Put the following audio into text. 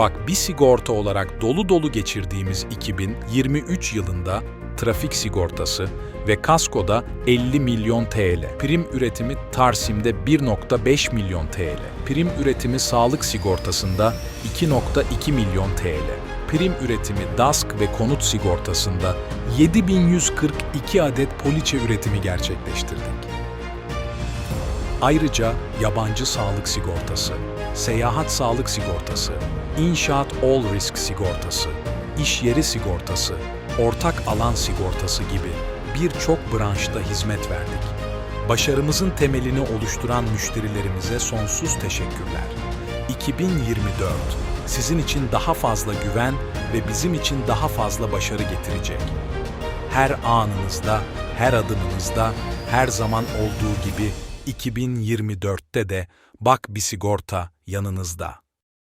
Bak bir sigorta olarak dolu dolu geçirdiğimiz 2023 yılında trafik sigortası ve kaskoda 50 milyon TL. Prim üretimi Tarsim'de 1.5 milyon TL. Prim üretimi sağlık sigortasında 2.2 milyon TL. Prim üretimi DASK ve konut sigortasında 7142 adet poliçe üretimi gerçekleştirdik. Ayrıca yabancı sağlık sigortası, seyahat sağlık sigortası, inşaat all risk sigortası, iş yeri sigortası, ortak alan sigortası gibi birçok branşta hizmet verdik. Başarımızın temelini oluşturan müşterilerimize sonsuz teşekkürler. 2024 sizin için daha fazla güven ve bizim için daha fazla başarı getirecek. Her anınızda, her adımınızda, her zaman olduğu gibi 2024'te de Bak bir sigorta yanınızda.